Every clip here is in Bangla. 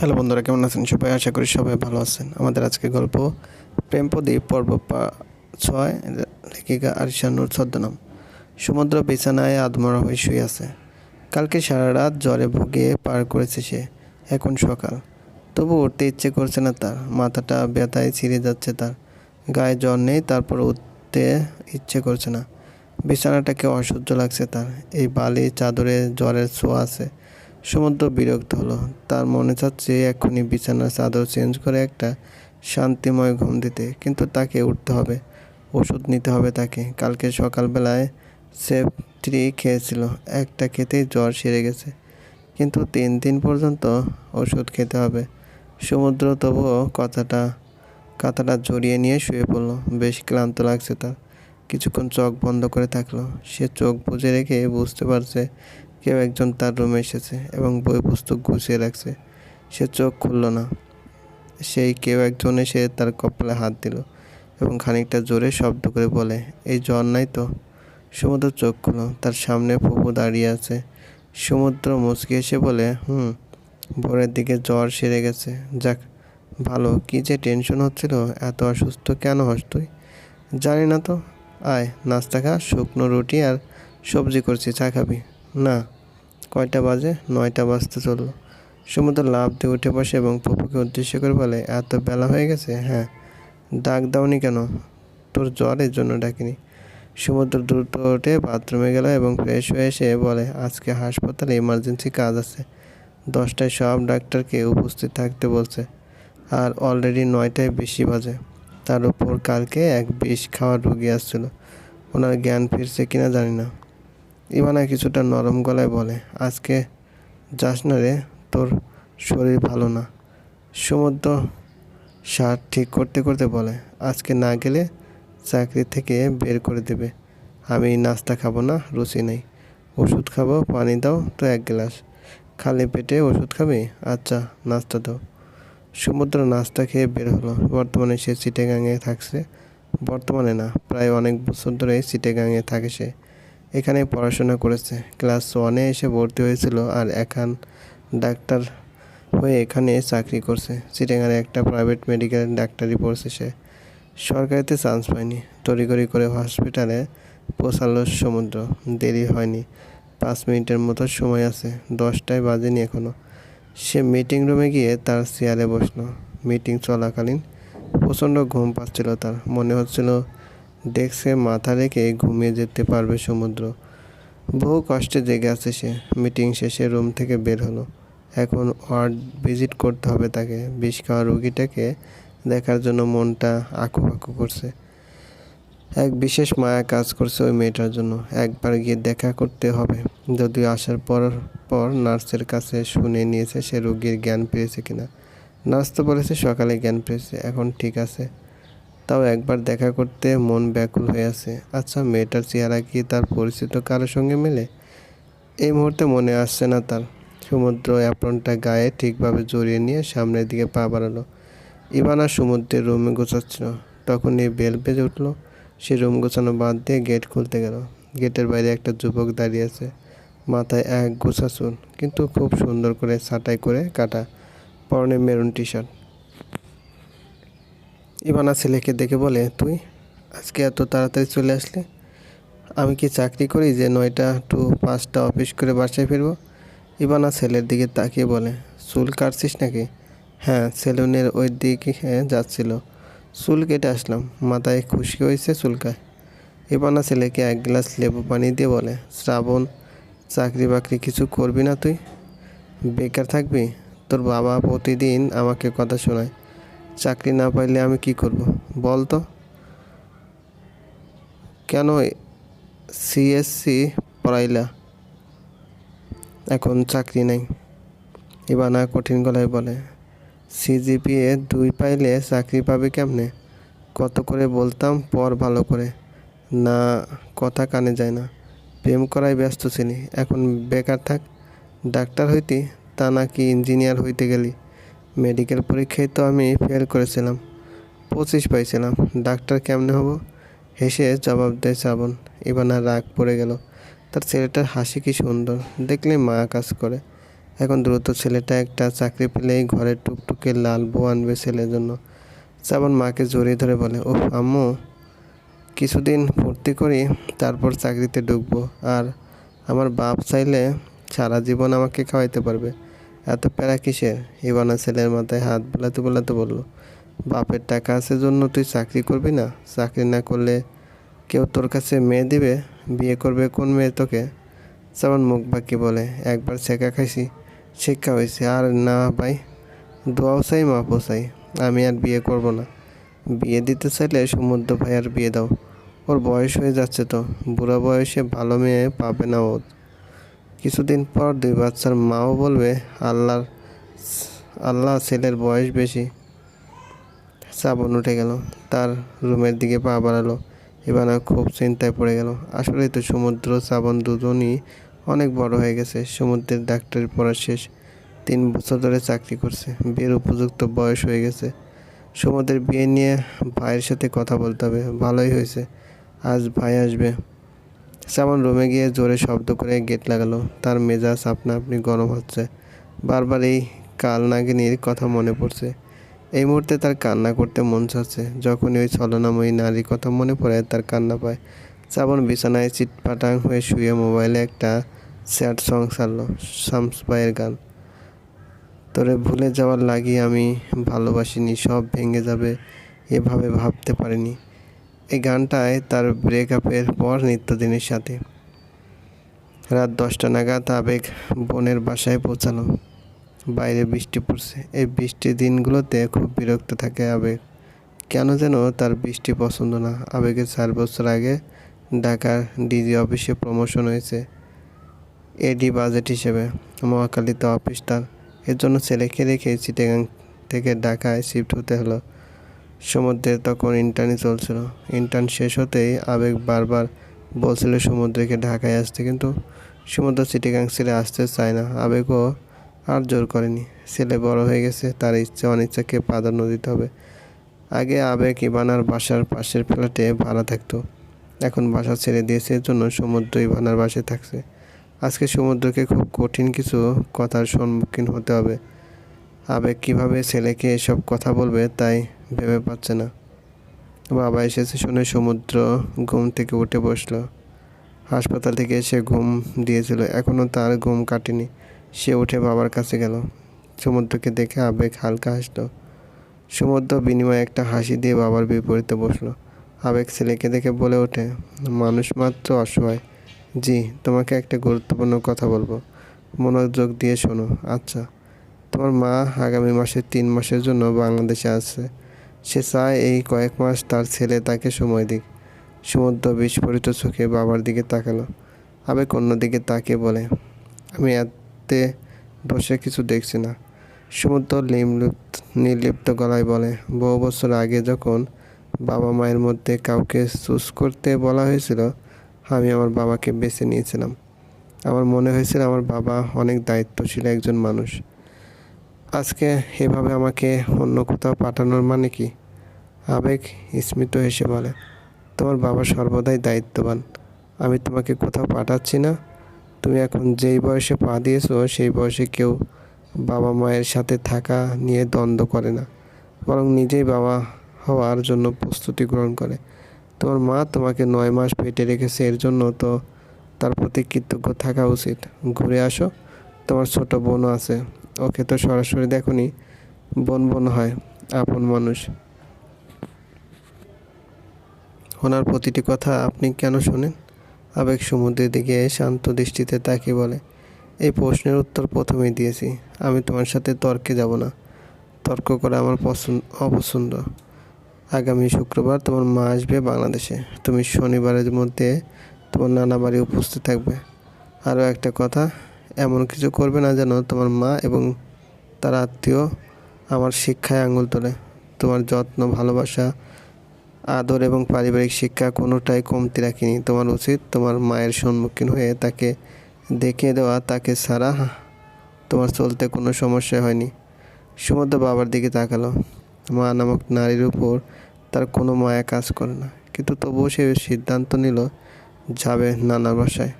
হ্যালো বন্ধুরা, কেমন আছেন? সবাই আশা করি সবাই ভালো আছেন। আমাদের আজকে গল্প প্রেমপদীপ পর্ব পা ছয়, লেখিকা আরিশানুর ছদ্মনাম। সমুদ্র বিছানায় আদমরা হয়ে শুয়ে আছে। কালকে সারা রাত জ্বরে ভুগিয়ে পার করেছে সে। এখন সকাল। তবু উঠতে ইচ্ছে করছে না তার। মাথাটা ব্যথায় ছিঁড়ে যাচ্ছে তার। গায়ে জ্বর নেই, তারপর উঠতে ইচ্ছে করছে না। বিছানাটাকে অসহ্য লাগছে তার। এই বালি চাদরে জ্বরের ছোঁয়া আছে। সমুদ্র বিরক্ত হলো। তার মনে চাচ্ছে এক্ষুনি বিছানার চাদর চেঞ্জ করে একটা শান্তিময় ঘুম দিতে, কিন্তু তাকে উঠতে হবে। ওষুধ নিতে হবে তাকে। কালকে সকালবেলায় সেফট্রি খেয়েছিল। একটা খেতেই জ্বর সেরে গেছে। কিন্তু তিন দিন পর্যন্ত ওষুধ খেতে হবে। সমুদ্র তবুও কথাটা, কাঁথাটা জড়িয়ে নিয়ে শুয়ে পড়ল। বেশ ক্লান্ত লাগছে তার। কিছুক্ষণ চোখ বন্ধ করে থাকল। সে চোখ বুজে রেখে বুঝতে পারছে কেউ একজন তার রুমে এসেছে এবং বই পুস্তক গুছিয়ে রাখছে। সে চোখ খুলল না। সেই কেউ একজন এসে তার কপালে হাত দিল এবং খানিকটা জোরে শব্দ করে বলে, এই জ্বর নাই তো? সমুদ্র চোখ খুলো তার সামনে ফুপু দাঁড়িয়ে আছে। সমুদ্র মুচকি এসে বলে, হুম, ভোরের দিকে জ্বর সেরে গেছে। যাক, ভালো। কি যে টেনশন হচ্ছিল, এত অসুস্থ কেন হস তুই? জানি না তো। আয়, নাস্তা খা, শুকনো রুটি আর সবজি করছি, চা খাবি। না, কয়টা বাজে? নয়টা বাজতে চলল। সমুদ্র লাভ দিয়ে উঠে বসে এবং পপুকে উদ্দেশ্য করে বলে, এত বেলা হয়ে গেছে? হ্যাঁ। ডাক দাওনি কেন? তোর জ্বরের জন্য ডাকিনি। সমুদ্র দ্রুত উঠে বাথরুমে গেল এবং ফ্রেশ হয়ে এসে বলে, আজকে হাসপাতালে ইমার্জেন্সি কাজ আছে। দশটায় সব ডাক্তারকে উপস্থিত থাকতে বলছে। আর অলরেডি নয়টায় বেশি বাজে। তার উপর কালকে এক বিষ খাওয়ার রুগী আসছিল। ওনার জ্ঞান ফিরছে কিনা জানি না। ইভানা কিছুটা নরম গলায় বলে, আজকে যাস না রে, তোর শরীর ভালো না। সমুদ্র শার্ট ঠিক করতে করতে বলে, আজকে না গেলে চাকরি থেকে বের করে দেবে। আমি নাস্তা খাব না, রুচি নেই। ওষুধ খাব, পানি দাও তো এক গ্লাস। খালি পেটে ওষুধ খাবি? আচ্ছা নাস্তা দাও। সমুদ্র নাস্তা খেয়ে বের হলো। বর্তমানে সে চিটেগাঙে থাকছে। বর্তমানে না, প্রায় অনেক বছর ধরে চিটেগাঙে থাকে সে। এখানে পড়াশোনা করেছে। ক্লাস ওয়ানে এসে ভর্তি হয়েছিল আর এখন ডাক্তার হয়ে এখানে চাকরি করছে। চিটেগাঙে একটা প্রাইভেট মেডিকেল ডাক্তারি পড়ছে সে। সরকারিতে চান্স পায়নি। তড়িঘড়ি করে হসপিটালে পৌঁছালো সমুদ্র। দেরি হয়নি। পাঁচ মিনিটের মতো সময় আছে। দশটায় বাজেনি এখনও সে মিটিং রুমে গিয়ে তার চেয়ারে বসল। মিটিং চলাকালীন প্রচণ্ড ঘুম পাচ্ছিল তার। মনে হচ্ছিল ডেস্কে মাথা রেখে ঘুমিয়ে যেতে পারবে সমুদ্র। বহু কষ্টে জেগে আছে সে। মিটিং শেষে রুম থেকে বের হলো। এখন ওয়ার্ড ভিজিট করতে হবে তাকে। বিষ খাওয়া রুগীটাকে দেখার জন্য মনটা আঁকু পাকু করছে। এক বিশেষ মায়া কাজ করছে ওই মেয়েটার জন্য। একবার গিয়ে দেখা করতে হবে। যদিও আসার পর পর নার্সের কাছে শুনে নিয়েছে সে রোগীর জ্ঞান পেয়েছে কিনা। নার্স তো বলেছে সকালে জ্ঞান পেয়েছে। এখন ঠিক আছে। তাও একবার দেখা করতে মন ব্যাকুল হয়ে আছে। আচ্ছা মেয়েটার চেহারা কি তার পরিচিত কারোর সঙ্গে মেলে? এই মুহূর্তে মনে আসছে না তার। সমুদ্র অ্যাপ্রনটা গায়ে ঠিকভাবে জড়িয়ে নিয়ে সামনের দিকে পা বাড়ালো। ইভানা সমুদ্রের রুমে গোছাচ্ছিল। তখন এই বেল বেজে উঠল। সে রুম গোছানো বাদ দিয়ে গেট খুলতে গেল। গেটের বাইরে একটা যুবক দাঁড়িয়ে আছে। মাথায় এক গোছা চুল, কিন্তু খুব সুন্দর করে ছাঁটাই করে কাটা। পরনে মেরুন টি শার্ট ইভানা ছেলেকে দেখে বলে, তুই আজকে এত তাড়াতাড়ি চলে আসলে? আমি কি চাকরি করি যে নয়টা টু পাঁচটা অফিস করে বাসায় ফিরবো? ইবানা ছেলের দিকে তাকিয়ে বলে, চুল কাটছিস নাকি? হ্যাঁ সেলুনের ওই দিকে হ্যাঁ যাচ্ছিল। চুল কেটে আসলাম। মাথায় খুশি হয়েছে চুলকায়। ইবানা ছেলেকে এক গ্লাস লেবু পানি দিয়ে বলে, শ্রাবণ, চাকরি বাকরি কিছু করবি না তুই? বেকার থাকবি? তোর বাবা প্রতিদিন আমাকে কথা শোনায়। চাকরি না পাইলে আমি কি করব? বল তো। কেন সিএসসি পড়াইলা? এখন চাকরি নাই। ইবানা কঠিন গলায় বলে সিজিপিএ দুই পাইলে চাকরি পাবে কেমনে? কত করে বলতাম, পর ভালো করে। না, কথা কানে যায় না। প্রেম করায় ব্যস্ত ছিলি, এখন বেকার থাক। ডাক্তার হইতি, তা নাকি ইঞ্জিনিয়ার হইতে গেলি। মেডিকেল পরীক্ষায় তো আমি ফেল করেছিলাম। পঁচিশ পাইছিলাম। ডাক্তার কেমনে হব? হেসে জবাব দেয় শ্রাবণ। ইবানা রাগ পড়ে গেল। তার ছেলেটার হাসি কি সুন্দর। দেখলে মা কাজ করে। এখন দ্রুত ছেলেটা একটা চাকরি পেলেই ঘরে টুকটুকে লাল বউ আনবে ছেলের জন্য। শ্রাবণ মাকে জড়িয়ে ধরে বলে ও আম্মু, কিছুদিন ভর্তি করি, তারপর চাকরিতে ঢুকবো। আর আমার বাপ চাইলে সারা জীবন আমাকে খাওয়াইতে পারবে। এত প্যারা কিসের? ইবানা ছেলের মাথায় হাত বোলাতে বোলাতে বলল, বাপের টাকা আছে জন্য তুই চাকরি করবি না? চাকরি না করলে কেউ তোর কাছে মেয়ে দিবে? বিয়ে করবে কোন মেয়ে তোকে? যেমন মুখ বাকি বলে, একবার শেখা খাইছি শিক্ষা হয়েছে আর না ভাই, দোয়াও চাই মাপও চাই। আমি আর বিয়ে করব না। বিয়ে দিতে চাইলে সমুদ্র ভাই আর বিয়ে দাও। ওর বয়স হয়ে যাচ্ছে তো। বুড়া বয়সে ভালো মেয়ে পাবে না ও। কিছুদিন পর দুই বাচ্চার মাও বলবে, আল্লাহর আল্লাহ ছেলের বয়স বেশি। শ্রাবণ উঠে গেল, তার রুমের দিকে পা বাড়ালো ইবানা খুব চিন্তায় পড়ে গেল। আসলে তো সমুদ্র শ্রাবণ দুজনই অনেক বড় হয়ে গেছে, সমুদ্রের ডাক্তারি পড়া শেষ। তিন বছর ধরে চাকরি করছে, বিয়ের উপযুক্ত বয়স হয়ে গেছে। সমুদ্রের বিয়ে নিয়ে ভাইয়ের সাথে কথা বলতে হবে, ভালোই হয়েছে। আজ ভাই আসবে। শ্রাবণ রুমে গিয়ে জোরে শব্দ করে গেট লাগালো। তার মেজাজ আপনা আপনি গরম হচ্ছে। বারবার এই কাল নাগিনীর কথা মনে পড়ছে। এই মুহূর্তে তার কান্না করতে মন চাচ্ছে। যখনই ওই ছলনাময়ী নারীর কথা মনে পড়ে, তার কান্না পায়। শ্রাবণ বিছানায় চিটপাটাং হয়ে শুয়ে মোবাইলে একটা স্যাড সং ছাড়লো শামস ভাইয়ের গান। তোরে ভুলে যাওয়ার লাগি আমি ভালোবাসিনি, সব ভেঙে যাবে, এভাবে ভাবতে পারিনি। এই গানটায় তার ব্রেকআপের পর নিত্যদিনের সাথে। রাত দশটা নাগাদ আবেগ বোনের বাসায় পৌঁছালো। বাইরে বৃষ্টি পড়ছে। এই বৃষ্টির দিনগুলোতে খুব বিরক্ত থাকে আবেগ। কেন যেন তার বৃষ্টি পছন্দ না। আবেগের চার বছর আগে ঢাকার ডিজি অফিসে প্রমোশন হয়েছে এডি বাজেট হিসেবে। মহাকালীতে অফিস তার। এর জন্য ছেলেকে রেখে চিটেগাং থেকে ঢাকায় শিফট হতে হলো। সমুদ্রের তখন ইন্টার্নই চলছিল। ইন্টার্ন শেষ হতেই আবেগ বারবার বলছিল সমুদ্রকে ঢাকায় আসতে, কিন্তু সমুদ্র চিটিগাং ছেড়ে আসতে চায় না। আবেগও আর জোর করেনি। ছেলে বড় হয়ে গেছে, তার ইচ্ছে অনিচ্ছাকে প্রাধান্য দিতে হবে। আগে আবেগ ইবানার বাসার পাশের ফ্ল্যাটে ভাড়া থাকতো। এখন বাসা ছেড়ে দিয়েছে এর জন্য সমুদ্র ইবানার বাসায় থাকছে। আজকে সমুদ্রকে খুব কঠিন কিছু কথার সম্মুখীন হতে হবে। আবেগ কীভাবে ছেলেকে এসব কথা বলবে, তাই ভেবে পাচ্ছে না। বাবা এসেছে শুনে সমুদ্র ঘুম থেকে উঠে বসল। হাসপাতাল থেকে এসে ঘুম দিয়েছিল। এখনও তার ঘুম কাটেনি। সে উঠে বাবার কাছে গেল। সমুদ্রকে দেখে আবেগ হালকা হাসলো। সমুদ্র বিনিময়ে একটা হাসি দিয়ে বাবার বিপরীতে বসল। আবেগ ছেলেকে দেখে বলে ওঠে, মানুষ মাত্র অসহায়। জি, তোমাকে একটা গুরুত্বপূর্ণ কথা বলব। মনোযোগ দিয়ে শোনো। আচ্ছা তোমার মা আগামী মাসে তিন মাসের জন্য বাংলাদেশে আসছে সে চায় এই কয়েক মাস তার ছেলে তাকে সময় দিক। সমুদ্র বিস্ফোরিত চোখে বাবার দিকে তাকালো। আবেগ অন্যদিকে তাকে বলে, আমি এতে বসে কিছু দেখছি না। সমুদ্র নির্লিপ্ত নির্লিপ্ত গলায় বলে, বহু বছর আগে যখন বাবা মায়ের মধ্যে কাউকে চুজ করতে বলা হয়েছিল, আমি আমার বাবাকে বেছে নিয়েছিলাম। আমার মনে হয়েছিল আমার বাবা অনেক দায়িত্বশীল একজন মানুষ। আজকে এভাবে আমাকে অন্য কোথাও পাঠানোর মানে কি? আবেগ স্মিত হেসে বলে, তোমার বাবা সর্বদাই দায়িত্ববান। আমি তোমাকে কোথাও পাঠাচ্ছি না। তুমি এখন যেই বয়সে পা দিয়েছ, সেই বয়সে কেউ বাবা মায়ের সাথে থাকা নিয়ে দ্বন্দ্ব করে না। বরং নিজেই বাবা হওয়ার জন্য প্রস্তুতি গ্রহণ করে। তোমার মা তোমাকে নয় মাস পেটে রেখেছে, এর জন্য তো তার প্রতি কৃতজ্ঞ থাকা উচিত। ঘুরে আসো, তোমার ছোট বোনও আছে। ওকে তো সরাসরি দেখনি। বোন বোন হয়, আপন মানুষ। ওনার প্রতিটি কথা আপনি কেন শোনেন? আবেগ সমুদ্রের দিকে শান্ত দৃষ্টিতে তাকে বলে, এই প্রশ্নের উত্তর প্রথমেই দিয়েছি। আমি তোমার সাথে তর্কে যাব না। তর্ক করা আমার পছন্দ অপছন্দ। আগামী শুক্রবার তোমার মা আসবে বাংলাদেশে। তুমি শনিবারের মধ্যে তোমার নানা বাড়ি উপস্থিত থাকবে। আরও একটা কথা এমন কিছু করবে না যেন তোমার মা এবং তার আত্মীয় আমার শিক্ষায় আঙুল তোলে। তোমার যত্ন, ভালোবাসা, আদর এবং পারিবারিক শিক্ষা কোনোটাই কমতি রাখিনি। তোমার উচিত তোমার মায়ের সম্মুখীন হয়ে তাকে দেখিয়ে দেওয়া, তাকে ছাড়া তোমার চলতে কোনো সমস্যা হয়নি। সমুদ্র বাবার দিকে তাকালো। মা নামক নারীর উপর তার কোনো মায়া কাজ করে না। কিন্তু তবুও সে সিদ্ধান্ত নিল, যাবে নানা বাসায়।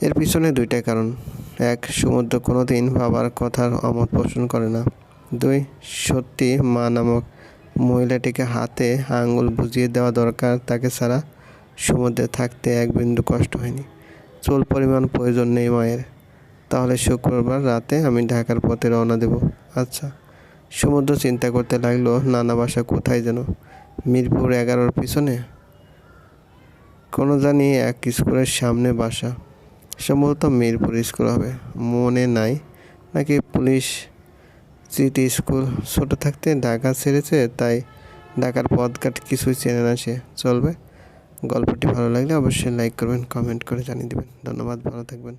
এর পিছনে দুইটা কারণ। এক, সমুদ্র কোনোদিন বাবার কথার অমত পোষণ করে না। দুই, সত্যি মা নামক মহিলাটিকে হাতে আঙুল বুঝিয়ে দেওয়া দরকার, তাকে ছাড়া সমুদ্রে থাকতে এক বিন্দু কষ্ট হয়নি। চুল পরিমাণ প্রয়োজন নেই মায়ের। তাহলে শুক্রবার রাতে আমি ঢাকার পথে রওনা দেব। আচ্ছা সমুদ্র চিন্তা করতে লাগল নানা বাসা কোথায় যেন? মিরপুর এগারোর পিছনে? কোনো জানি এক স্কুলের সামনে বাসা। সম্ভবত মিরপুর স্কুল হবে। মনে নাই। নাকি পুলিশ সিটি স্কুল ছোটো থাকতে ঢাকা ছেড়েছে, তাই ঢাকার পথঘাট কিছুই চেনে না সে। চলবে। গল্পটি ভালো লাগলে অবশ্যই লাইক করবেন, কমেন্ট করে জানিয়ে দেবেন। ধন্যবাদ, ভালো থাকবেন।